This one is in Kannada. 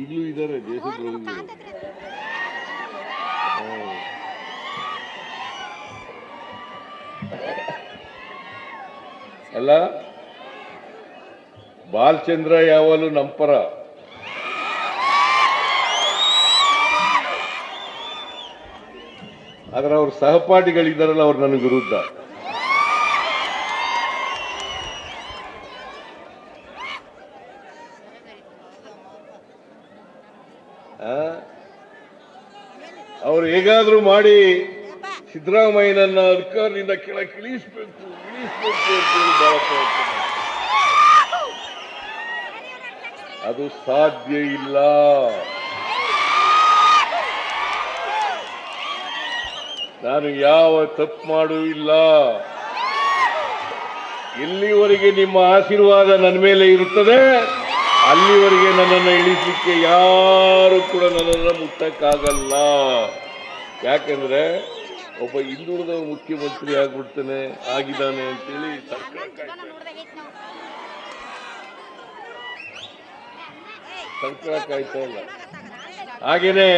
ಈಗಲೂ ಇದ್ದಾರೆ ದೇಶದ್ರೋಹಿಗಳು. ಅಲ್ಲ ಬಾಲಚಂದ್ರ ಯಾವಾಗಲೂ ನಂಪರ? ಆದ್ರೆ ಅವ್ರ ಸಹಪಾಠಿಗಳಿದ್ದಾರಲ್ಲ ಅವ್ರು ನನಗೆ ವಿರುದ್ಧ. ಅವ್ರು ಹೇಗಾದ್ರೂ ಮಾಡಿ ಸಿದ್ದರಾಮಯ್ಯನನ್ನ ಅಧಿಕಾರದಿಂದ ಕೆಳಗೆ ಇಳಿಸ್ಬೇಕು ಅದು ಸಾಧ್ಯ ಇಲ್ಲ. ನಾನು ಯಾವ ತಪ್ಪು ಮಾಡೂ ಇಲ್ಲ. ಎಲ್ಲಿವರೆಗೆ ನಿಮ್ಮ ಆಶೀರ್ವಾದ ನನ್ನ ಮೇಲೆ ಇರುತ್ತದೆ? ಅಲ್ಲಿವರೆಗೆ ನನ್ನನ್ನು ಇಳಿಸಲಿಕ್ಕೆ ಯಾರು ಕೂಡ ನನ್ನನ್ನು ಮುಟ್ಟಕ್ಕಾಗಲ್ಲ ಯಾಕೆಂದರೆ ಒಬ್ಬ ಹಿಂದುಳಿದ ಮುಖ್ಯಮಂತ್ರಿ ಆಗ್ಬಿಡ್ತಾನೆ ಆಗಿದ್ದಾನೆ ಅಂತೇಳಿ ಸರ್ಕಾರ ಕಾಯ್ತಾ ಇಲ್ಲ ಹಾಗೇನೆ